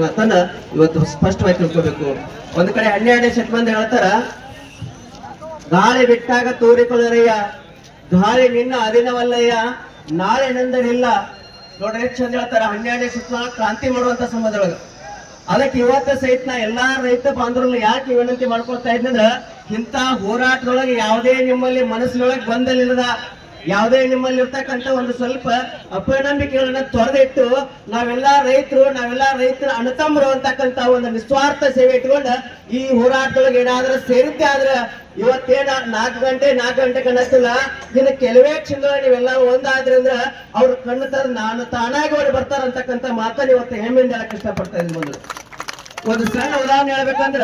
ಮಾತನ್ನ ಇವತ್ತು ಸ್ಪಷ್ಟವಾಗಿ ತಿಳ್ಕೋಬೇಕು. ಒಂದ್ ಕಡೆ ಹನ್ನೆರಡನೇ ಶತಮಾನ ಹೇಳ್ತಾರ, ಗಾಳಿ ಬಿಟ್ಟಾಗ ತೋರಿಕೊಳ್ಳರಯ್ಯ, ಗಾಳಿ ನಿನ್ನ ಅಧೀನವಲ್ಲಯ್ಯ, ನಾಳೆ ನಂದರಿಲ್ಲ ನೋಡ್ರಿ, ಚಂದ ಹೇಳ್ತಾರ ಹನ್ನೆರಡನೇ ಶತಮಾನ ಕ್ರಾಂತಿ ಮಾಡುವಂತ ಸಂಬಂಧದೊಳಗ. ಅದಕ್ಕೆ ಇವತ್ತ ಸಹಿತ ನಾ ಎಲ್ಲಾ ರೈತ ಬಾಂಧವರಲ್ಲಿ ಯಾಕೆ ವಿನಂತಿ ಮಾಡ್ಕೊಳ್ತಾ ಇದ್ನಂದ್ರ ಇಂತ ಹೋರಾಟದೊಳಗೆ ಯಾವುದೇ ನಿಮ್ಮಲ್ಲಿ ಮನಸ್ಸಿನೊಳಗೆ ಬಂದಲಿಲ್ಲದ ಯಾವುದೇ ನಿಮ್ಮಲ್ಲಿ ಇರ್ತಕ್ಕಂಥ ಒಂದು ಸ್ವಲ್ಪ ಅಪನಂಬಿಕೆಗಳನ್ನ ತೊರೆದಿಟ್ಟು ನಾವೆಲ್ಲ ರೈತರು, ನಾವೆಲ್ಲ ರೈತರ ಅಣತಂಬರು ಅಂತಕ್ಕಂಥ ಒಂದು ನಿಸ್ವಾರ್ಥ ಸೇವೆ ಇಟ್ಕೊಂಡು ಈ ಹೋರಾಟದೊಳಗೆ ಏನಾದ್ರೂ ಸೇರುತ್ತೆ ಆದ್ರೆ ಇವತ್ತೇನ ನಾಲ್ಕು ಗಂಟೆ ನಾಲ್ಕು ಗಂಟೆ ಕನ್ನತ್ತಿಲ್ಲ ಇನ್ನು ಕೆಲವೇ ಕ್ಷಣಗಳ ನೀವೆಲ್ಲ ಒಂದಾದ್ರಿಂದ ಅವ್ರ ಕಣ್ಣು ತರ ನಾನು ತಾನಾಗಿ ಅವ್ರು ಬರ್ತಾರ ಅಂತಕ್ಕಂಥ ಮಾತನ್ನ ಇವತ್ತು ಹೆಮ್ಮೆಯಿಂದ ಹೇಳಕ್ ಇಷ್ಟಪಡ್ತಾ ಇದ್ದೀನಿ ಮೊದಲು ಒಂದು ಸಣ್ಣ ಉದಾಹರಣೆ ಹೇಳ್ಬೇಕಂದ್ರ,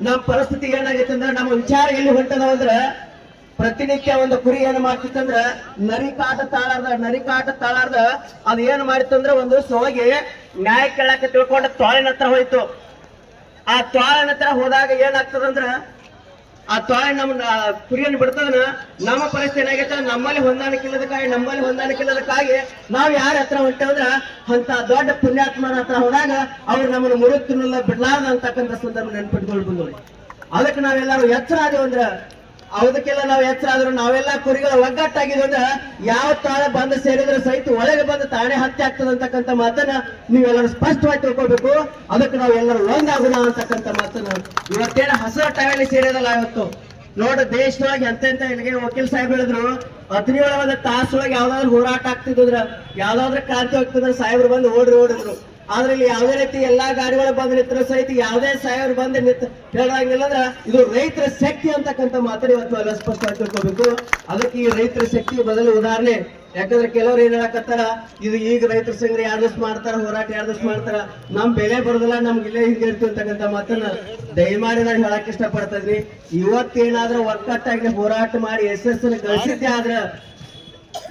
ನಮ್ಮ ಪರಿಸ್ಥಿತಿ ಏನಾಗಿತ್ತಂದ್ರೆ ನಮ್ಮ ವಿಚಾರ ಎಲ್ಲಿ ಹೊಂಟದ ಅಂದ್ರ ಪ್ರತಿನಿತ್ಯ ಒಂದು ಕುರಿ ಏನ್ ಮಾಡ್ತಿತ್ತಂದ್ರ ನರಿಕಾಟ ತಾಳಾರ್ದ ನರಿಕಾಟ ತಾಳಾರ್ದ, ಅದ್ ಏನ್ ಮಾಡಿತ್ತಂದ್ರ ಒಂದು ಸೋಗಿ ನ್ಯಾಯ ಕೇಳಕ್ಕೆ ತಿಳ್ಕೊಂಡ ತೋಳಿನ ಹತ್ರ ಹೋಯ್ತು. ಆ ತೋಳಿನ ಹತ್ರ ಹೋದಾಗ ಏನಾಗ್ತದಂದ್ರ ಆ ತಾಯಿ ನಮ್ ಕುರಿಯನ್ನು ಬಿಡ್ತದನ ನಮ್ಮ ಪರಿಸ್ಥಿತಿ ಏನಾಗೈತೆ ನಮ್ಮಲ್ಲಿ ಹೊಂದಾಣಿಕೆ ಇಲ್ಲದಕ್ಕಾಗಿ, ನಮ್ಮಲ್ಲಿ ಹೊಂದಾಣಿಕೆ ಇಲ್ಲದಕ್ಕಾಗಿ ನಾವು ಯಾರ ಹತ್ರ ಹೊಂಟೇವಂದ್ರ ಅಂತ ದೊಡ್ಡ ಪುಣ್ಯಾತ್ಮನ ಹತ್ರ ಹೋದಾಗ ಅವ್ರು ನಮ್ಮನ್ನು ಮುರುತ್ತಿನಲ್ಲ ಬಿಡ್ಲಾರ್ದ ಅಂತಕ್ಕಂಥ ಸಂದರ್ಭ ನೆನ್ಪಿಟ್ಕೊಂಡು ನೋಡಿ ಅದಕ್ಕೆ ನಾವೆಲ್ಲರೂ ಎಚ್ಚರ ಆದೇವು ಅಂದ್ರ ಅದಕ್ಕೆಲ್ಲ ನಾವು ಎಚ್ಚರ ನಾವೆಲ್ಲ ಕುರಿಗಳ ಒಗ್ಗಟ್ಟಾಗಿದ್ರೆ ಯಾವ ತಾಳೆ ಬಂದು ಸೇರಿದ್ರೆ ಸಹಿತ ಒಳಗೆ ಬಂದು ತಾಣೆ ಹತ್ಯೆ ಆಗ್ತದೆ ಅಂತಕ್ಕಂಥ ಮಾತನ್ನ ನೀವೆಲ್ಲರೂ ಸ್ಪಷ್ಟವಾಗಿ ತಿಳ್ಕೊಬೇಕು ಅದಕ್ಕೆ ನಾವು ಎಲ್ಲರೂ ಒಂದಾಗುಣ ಅಂತಕ್ಕಂಥ ಮಾತನ್ನ ಇವತ್ತೇನ ಹಸಿರು ಟೈಮಲ್ಲಿ ಸೇರಿದಲ್ಲ ಇವತ್ತು. ನೋಡ, ದೇಶದೊಳಗೆ ಎಂತೆಂತ ಇಲ್ಲಿಗೆ ವಕೀಲ್ ಸಾಹೇಬ್ ಹೇಳಿದ್ರು ಹದಿನೇಳು ಒಂದು ತಾಸೊಳಗೆ ಯಾವ್ದಾದ್ರು ಹೋರಾಟ ಆಗ್ತಿದ್ರ ಯಾವ್ದಾದ್ರು ಕ್ರಾಂತಿ ಹೋಗ್ತಿದ್ರೆ ಸಾಹೇಬ್ರು ಬಂದು ಓಡ್ರಿ ಓಡಿದ್ರು. ಆದ್ರೆ ಇಲ್ಲಿ ಯಾವುದೇ ರೀತಿ ಎಲ್ಲಾ ಗಾಡಿಗಳು ಬಂದು ನಿಂತರ ಸಹಿತ ಯಾವುದೇ ಸಾಯವ್ರ ಬಂದು ನಿಂತ ಹೇಳಂಗಿಲ್ಲ ಅಂದ್ರ ಇದು ರೈತರ ಶಕ್ತಿ ಅಂತಕ್ಕಂಥ ಮಾತನ್ನ ಇವತ್ತು ಎಲ್ಲ ಸ್ಪಷ್ಟವಾಗಿ ತಿಳ್ಕೊಬೇಕು. ಅದಕ್ಕೆ ಈ ರೈತರ ಶಕ್ತಿ ಬದಲು ಉದಾಹರಣೆ, ಯಾಕಂದ್ರೆ ಕೆಲವ್ರು ಏನ್ ಹೇಳಕತ್ತಾರ, ಇದು ಈಗ ರೈತರ ಸಂಘ ಎರಡು ದಿವಸ ಮಾಡ್ತಾರ, ಹೋರಾಟ ಎರಡು ದಿವಸ ಮಾಡ್ತಾರ, ನಮ್ ಬೆಲೆ ಬರೋದಿಲ್ಲ, ನಮ್ಗೆ ಇಲ್ಲೇ ಹಿಂಗೆ ಅಂತಕ್ಕಂಥ ಮಾತನ್ನ ದಯಮಾಡಿ ನಾನು ಹೇಳಕ್ ಇಷ್ಟಪಡ್ತಾ ಇದ್ನಿ ಇವತ್ತೇನಾದ್ರೂ ಒಕ್ಕಟ್ಟಾಗಿ ಹೋರಾಟ ಮಾಡಿ ಯಶಸ್ಸನ್ನು ಗಳಿಸಿದ್ದೆ ಆದ್ರ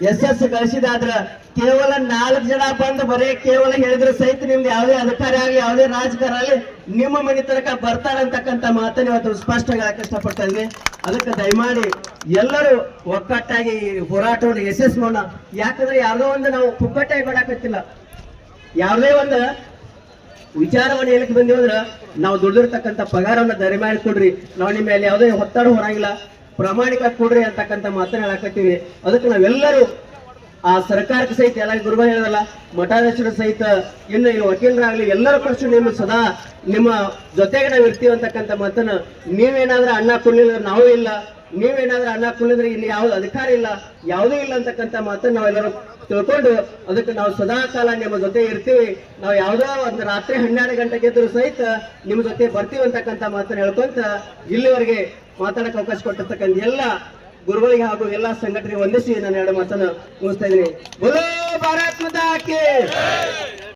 ಎಸ್ ಗಳಿಸಿದಾದ್ರ ಕೇವಲ ನಾಲ್ಕು ಜನ ಬಂದು ಬರೀ ಕೇವಲ ಹೇಳಿದ್ರು ಸಹಿತ ನಿಮ್ದು ಯಾವುದೇ ಅಧಿಕಾರಿ ಆಗಲಿ, ಯಾವುದೇ ರಾಜಕಾರಣ ಆಗಲಿ, ನಿಮ್ಮ ಮನೆ ತನಕ ಬರ್ತಾರಂತಕ್ಕಂಥ ಮಾತನ್ನ ಇವತ್ತು ಸ್ಪಷ್ಟವಾಗಿ ಇಷ್ಟಪಡ್ತಾ ಇದ್ದೀನಿ ಅದಕ್ಕೆ ದಯಮಾಡಿ ಎಲ್ಲರೂ ಒಕ್ಕಟ್ಟಾಗಿ ಈ ಹೋರಾಟವನ್ನು ಯಶಸ್ಸು ಮಾಡೋಣ. ಯಾಕಂದ್ರೆ ಯಾವುದೋ ಒಂದು ನಾವು ಪುಕ್ಕಟ್ಟಾಗಿ ಮಾಡಾಕತ್ತಿಲ್ಲ. ಯಾವುದೇ ಒಂದು ವಿಚಾರವನ್ನು ಹೇಳಕ್ಕೆ ಬಂದಿವಂದ್ರೆ ನಾವು ದುಡ್ದಿರ್ತಕ್ಕಂಥ ಪಗಾರವನ್ನ ದರಿ ಮಾಡಿ ಕೊಡ್ರಿ ನಾವು ನಿಮ್ಮ ಮೇಲೆ ಯಾವುದೇ ಒತ್ತಡ ಹೊರಂಗಿಲ್ಲ. ಪ್ರಾಮಾಣಿಕ ಕೊಡ್ರಿ ಅಂತಕ್ಕಂಥ ಮಾತನ್ನ ಹೇಳಕತ್ತೀವಿ. ಅದಕ್ಕೆ ನಾವೆಲ್ಲರೂ ಆ ಸರ್ಕಾರಕ್ಕೆ ಸಹಿತ, ಎಲ್ಲ ಗುರುಗಳು ಹೇಳಿದಲ್ಲ ಮಠಾಧೀಶರ ಸಹಿತ, ಇನ್ನು ಈ ವಕೀಲರಾಗ್ಲಿ, ಎಲ್ಲರ ಪಕ್ಷ ನಿಮ್ಮ ಸದಾ ನಿಮ್ಮ ಜೊತೆಗೆ ನಾವು ಇರ್ತೀವಿ ಅಂತಕ್ಕಂಥ ಮಾತನ್ನ ನೀವೇನಾದ್ರೂ ಅಣ್ಣ ಕೊಡ್ಲಿಲ್ಲ ನಾವು ಇಲ್ಲ. ನೀವೇನಾದ್ರೂ ಅನ್ನ ಕುಲಿದ್ರೆ ಇಲ್ಲಿ ಯಾವ್ದು ಅಧಿಕಾರ ಇಲ್ಲ, ಯಾವುದೂ ಇಲ್ಲ ಅಂತಕ್ಕಂಥ ಮಾತನ್ನು ನಾವೆಲ್ಲರೂ ತಿಳ್ಕೊಂಡು ಅದಕ್ಕೆ ನಾವು ಸದಾ ಕಾಲ ನಿಮ್ಮ ಜೊತೆ ಇರ್ತೀವಿ. ನಾವು ಯಾವುದೋ ಒಂದು ರಾತ್ರಿ ಹನ್ನೆರಡು ಗಂಟೆಗೆ ಎದ್ರು ಸಹಿತ ನಿಮ್ಮ ಜೊತೆ ಬರ್ತೀವಿ ಅಂತಕ್ಕಂಥ ಮಾತನ್ನು ಹೇಳ್ಕೊಂತ ಇಲ್ಲಿವರೆಗೆ ಮಾತಾಡಕ್ಕೆ ಅವಕಾಶ ಕೊಟ್ಟಿರ್ತಕ್ಕಂಥ ಎಲ್ಲ ಗುರುಗಳಿಗೆ ಹಾಗೂ ಎಲ್ಲ ಸಂಘಟನೆ ವಂದಿಸಿ ನಾನು ಎರಡು ಮಾತನ್ನು ಮುಗಿಸ್ತಾ ಇದ್ದೀನಿ. ಭಾರತ್ ಮಾತಾ